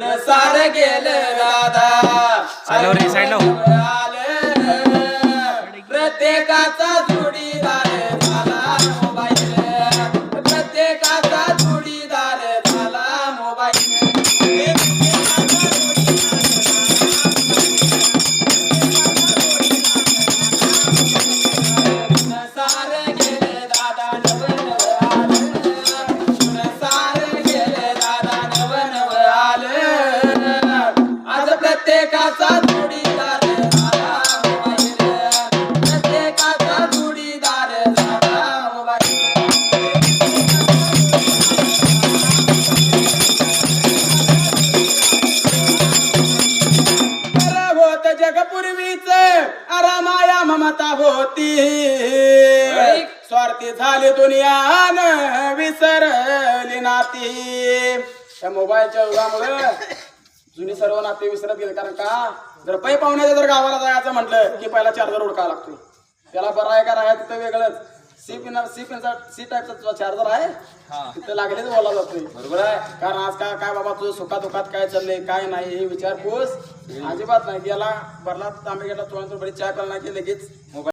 सार गेलं दादा रे, हो. प्रत्येकाचा होत जगपूर्वीच अरामाया ममता होती. स्वार्थी झाली दुनियान विसरली नाती. त्या मोबाईलच्या युगामुळे जुनी सर्व नाते विसरत गेले. कारण का? जर पै पाहुण्याच्या जर गावाला जायचं म्हटलं की पहिला चार्जर उडकावा लागतो त्याला बरं आहे का राहा तिथं वेगळंच. सी पिन सी पिनचा सी टाईपचा चार्जर आहे तिथं लागलेच बोला जातोय. बरोबर आहे. कारण आज काय काय बाबा तुझं सुखात दुखात काय चाललंय काय नाही हे विचारपूस. अजिबात नाही. गेला भरला तांबे गेला तुला बरी चहा प्यायला नाही की लगेच मोबाईल